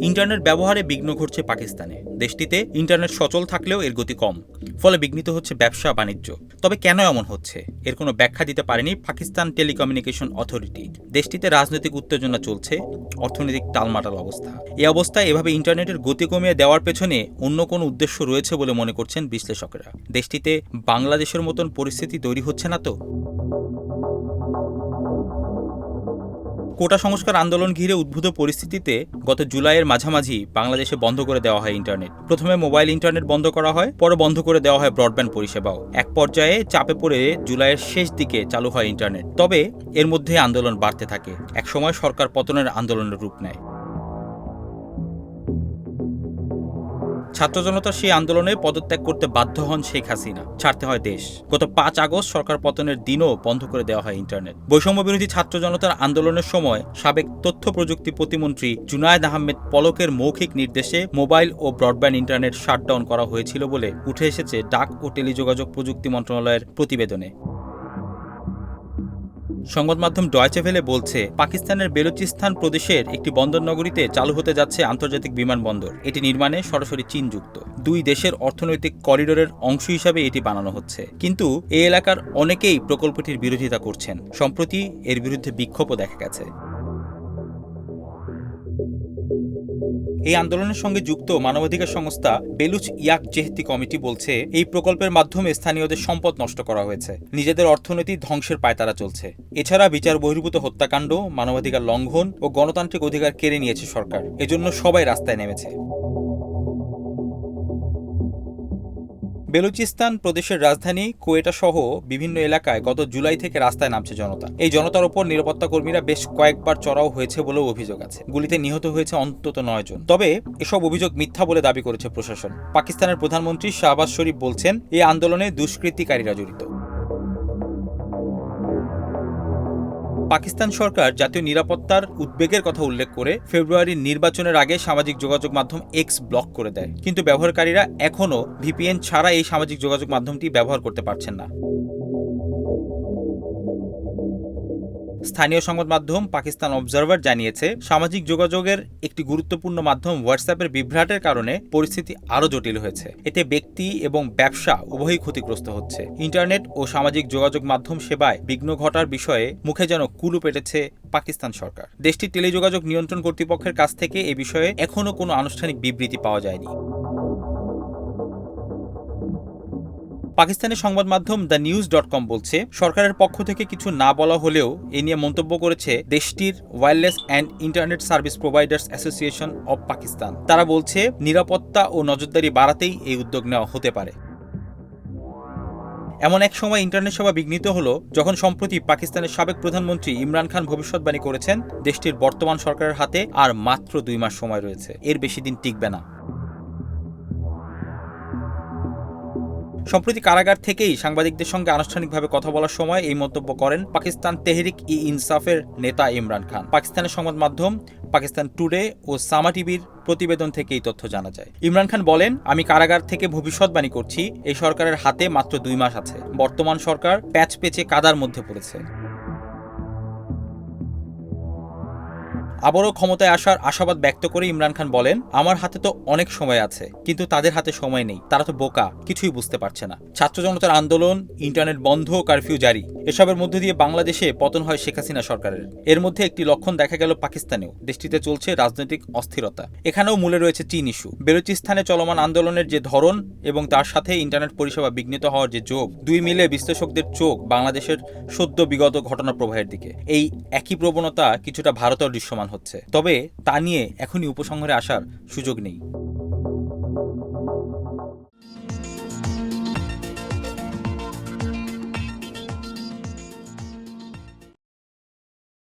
Internet ব্যবহারে বিঘ্ন ঘটছে পাকিস্তানে। দেশটিতে ইন্টারনেট সচল থাকলেও এর গতি কম, ফলে বিঘ্নিত হচ্ছে ব্যবসা বাণিজ্য। তবে কেন এমন হচ্ছে? এর কোনো ব্যাখ্যা দিতে পারেনি পাকিস্তান টেলিকমিউনিকেশন অথরিটি। দেশটিতে রাজনৈতিক উত্তেজনা চলছে, অর্থনৈতিক টালমাটাল অবস্থা। এই অবস্থায় এভাবে ইন্টারনেটের গতি কমিয়ে দেওয়ার পেছনে অন্য কোনো উদ্দেশ্য রয়েছে বলে মনে করছেন বিশ্লেষকরা। দেশটিতে বাংলাদেশের মতন পরিস্থিতি তৈরি হচ্ছে না তো? কোটা সংস্কার আন্দোলন ঘিরে উদ্ভূত পরিস্থিতিতে গত জুলাইয়ের মাঝামাঝি বাংলাদেশে বন্ধ করে দেওয়া হয় ইন্টারনেট। প্রথমে মোবাইল ইন্টারনেট বন্ধ করা হয়, পরে বন্ধ করে দেওয়া হয় ব্রডব্যান্ড পরিষেবাও। এক পর্যায়ে চাপে পড়ে জুলাইয়ের শেষ দিকে চালু হয় ইন্টারনেট। তবে এর মধ্যে আন্দোলন বাড়তে থাকে। একসময় সরকার পতনের আন্দোলনের রূপ নেয়। ছাত্র জনতার সেই আন্দোলনে পদত্যাগ করতে বাধ্য হন শেখ হাসিনা। ছাড়তে হয় দেশ। গত পাঁচ আগস্ট সরকার পতনের দিনও বন্ধ করে দেওয়া হয় ইন্টারনেট। বৈষম্য বিরোধী ছাত্র জনতার আন্দোলনের সময় সাবেক তথ্য প্রযুক্তি প্রতিমন্ত্রী জুনায়দ আহমেদ পলকের মৌখিক নির্দেশে মোবাইল ও ব্রডব্যান্ড ইন্টারনেট শাটডাউন করা হয়েছিল বলে উঠে এসেছে ডাক ও টেলিযোগাযোগ প্রযুক্তি মন্ত্রণালয়ের প্রতিবেদনে। সংবাদ মাধ্যম ডয়চেভেলে বলছে, পাকিস্তানের বেলুচিস্তান প্রদেশের একটি বন্দর নগরীতে চালু হতে যাচ্ছে আন্তর্জাতিক বিমানবন্দর। এটি নির্মাণে সরাসরি চীন যুক্ত দুই দেশের অর্থনৈতিক করিডোরের অংশ হিসাবে এটি বানানো হচ্ছে। কিন্তু এই এলাকার অনেকেই প্রকল্পটির বিরোধিতা করছেন। সম্প্রতি এর বিরুদ্ধে বিক্ষোভও দেখা গেছে। এই আন্দোলনের সঙ্গে যুক্ত মানবাধিকার সংস্থা বেলুচ ইয়াক জেহতি কমিটি বলছে, এই প্রকল্পের মাধ্যমে স্থানীয়দের সম্পদ নষ্ট করা হয়েছে। নিজেদের অর্থনীতি ধ্বংসের পায়তারা চলছে। এছাড়া বিচার বহির্ভূত হত্যাকাণ্ড, মানবাধিকার লঙ্ঘন ও গণতান্ত্রিক অধিকার কেড়ে নিয়েছে সরকার। এজন্য সবাই রাস্তায় নেমেছে। বেলুচিস্তান প্রদেশের রাজধানী কোয়েটা সহ বিভিন্ন এলাকায় গত জুলাই থেকে রাস্তায় নামছে জনতা। এই জনতার ওপর নিরাপত্তা কর্মীরা বেশ কয়েকবার চড়াও হয়েছে বলেও অভিযোগ আছে। গুলিতে নিহত হয়েছে অন্তত নয় জন। তবে এসব অভিযোগ মিথ্যা বলে দাবি করেছে প্রশাসন। পাকিস্তানের প্রধানমন্ত্রী শাহবাজ শরীফ বলছেন, এই আন্দোলনে দুষ্কৃতিকারীরা জড়িত। পাকিস্তান সরকার জাতীয় নিরাপত্তার উদ্বেগের কথা উল্লেখ করে ফেব্রুয়ারির নির্বাচনের আগে সামাজিক যোগাযোগ মাধ্যম এক্স ব্লক করে দেয়। কিন্তু ব্যবহারকারীরা এখনও ভিপিএন ছাড়া এই সামাজিক যোগাযোগ মাধ্যমটি ব্যবহার করতে পারছেন না। স্থানীয় সংবাদ মাধ্যম পাকিস্তান অবজারভার জানিয়েছে, সামাজিক যোগাযোগের একটি গুরুত্বপূর্ণ মাধ্যম হোয়াটসঅ্যাপের বিভ্রাটের কারণে পরিস্থিতি আরও জটিল হয়েছে। এতে ব্যক্তি এবং ব্যবসা উভয়ই ক্ষতিগ্রস্ত হচ্ছে। ইন্টারনেট ও সামাজিক যোগাযোগ মাধ্যম সেবায় বিঘ্ন ঘটার বিষয়ে মুখে যেন কুলু পেটেছে পাকিস্তান সরকার। দেশটির টেলিযোগাযোগ নিয়ন্ত্রণ কর্তৃপক্ষের কাছ থেকে এ বিষয়ে এখনও কোনো আনুষ্ঠানিক বিবৃতি পাওয়া যায়নি। পাকিস্তানের সংবাদ মাধ্যম দ্য নিউজ ডট কম বলছে, সরকারের পক্ষ থেকে কিছু না বলা হলেও এ নিয়ে মন্তব্য করেছে দেশটির wireless and internet service providers association of Pakistan. তারা বলছে, নিরাপত্তা ও নজরদারি বাড়াতেই এই উদ্যোগ নেওয়া হতে পারে। এমন এক সময় ইন্টারনেট সেবা বিঘ্নিত হলো, যখন সম্প্রতি পাকিস্তানের সাবেক প্রধানমন্ত্রী ইমরান খান ভবিষ্যৎবাণী করেছেন, দেশটির বর্তমান সরকারের হাতে আর মাত্র দুই মাস সময় রয়েছে। এর বেশি দিন টিকবে না। সম্প্রতি কারাগার থেকেই সাংবাদিকদের সঙ্গে আনুষ্ঠানিকভাবে কথা বলার সময় এই মন্তব্য করেন পাকিস্তান তেহরিক ই ইনসাফের নেতা ইমরান খান। পাকিস্তানের সংবাদ মাধ্যম পাকিস্তান টুডে ও সামা টিভির প্রতিবেদন থেকে এই তথ্য জানা যায়। ইমরান খান বলেন, আমি কারাগার থেকে ভবিষ্যৎবাণী করছি। এই সরকারের হাতে মাত্র দুই মাস আছে। বর্তমান সরকার প্যাচ পেচে কাদার মধ্যে পড়েছে। আবারও ক্ষমতায় আসার আশাবাদ ব্যক্ত করে ইমরান খান বলেন, আমার হাতে তো অনেক সময় আছে, কিন্তু তাদের হাতে সময় নেই। তারা তো বোকা, কিছুই বুঝতে পারছে না। ছাত্র জনতার আন্দোলন, ইন্টারনেট বন্ধ, কারফিউ জারি। এসবের মধ্য দিয়ে বাংলাদেশে পতন হয় শেখ হাসিনা সরকারের। এর মধ্যে একটি লক্ষণ দেখা গেল পাকিস্তানেও। দেশটিতে চলছে রাজনৈতিক অস্থিরতা। এখানেও মূলে রয়েছে চীন ইস্যু। বেলুচিস্তানে চলমান আন্দোলনের যে ধরন এবং তার সাথে ইন্টারনেট পরিষেবা বিঘ্নিত হওয়ার যে যোগ, দুই মিলে বিশ্লেষকদের চোখ বাংলাদেশের সদ্য বিগত ঘটনা প্রবাহের দিকে। এই একই প্রবণতা কিছুটা ভারতেও দৃশ্যমান নির্মাণ হচ্ছে। তবে তা নিয়ে এখনই উপসংহারে আসার সুযোগ নেই।